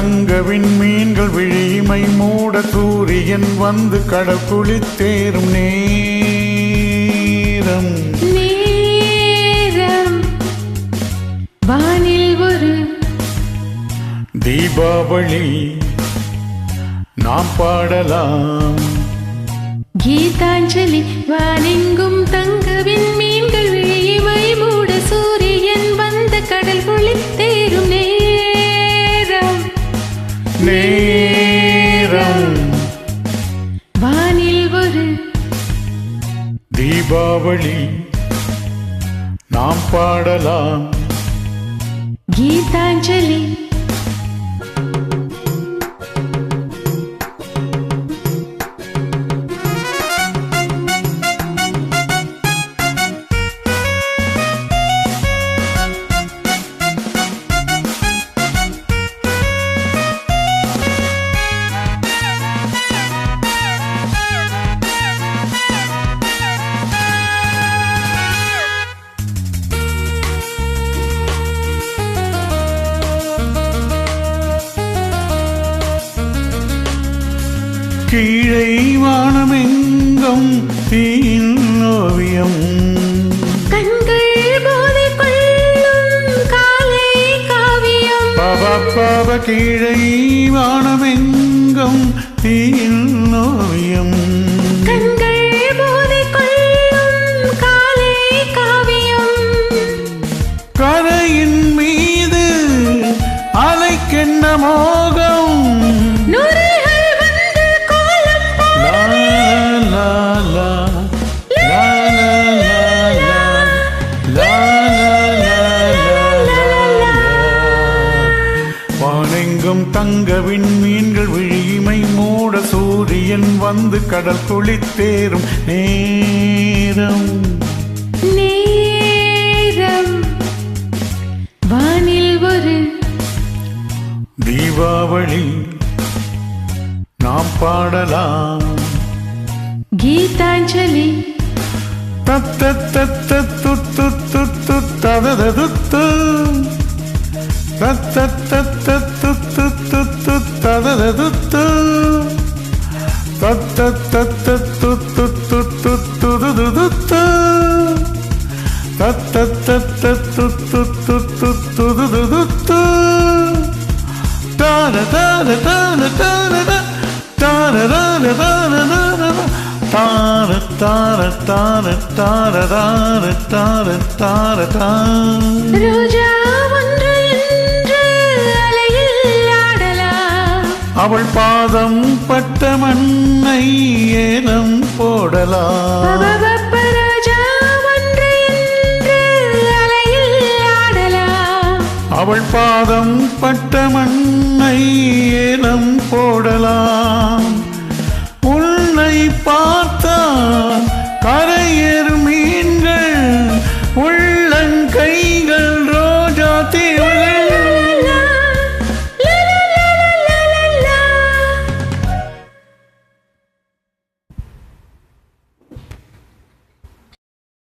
தங்க விண்மீன்கள் விழிமை மூட கூறியன் வந்து கடற்குளி தேரும் நேரம். தீபாவளி நாம் பாடலாம். கீதாஞ்சலி வானெங்கும் வானில் ஒரு தீபாவளி நாம் பாடலாம். கீதாஞ்சலி கீழே வானமெங்கும் தீன் ஓவியம். பாப கீழே வானமெங்கும் தீன் ஓவியம். கரையின் மீது அலைக்கென்னமோ விண்மீன்கள் விழிமை மூட சூரியன் வந்து கடல் குளித்தேறும் நேரம் நேரம் வானில் ஒரு தீபாவளி நாம் பாடலாம் கீதாஞ்சலி தத்தத்தத்தத்துத்துத்துத்து ததததுத்து. தத்தத்தத்தத்துத்துத்துத்து ததததுத்து. தத்தத்தத்தத்துத்துத்துத்துதுதுதுத்து. Ruja அவள் பாதம் பட்ட மண்ணை ஏலம் போடலாம். அவள் பாதம் பட்ட மண்ணை ஏலம் போடலாம். உன்னை பார்த்தா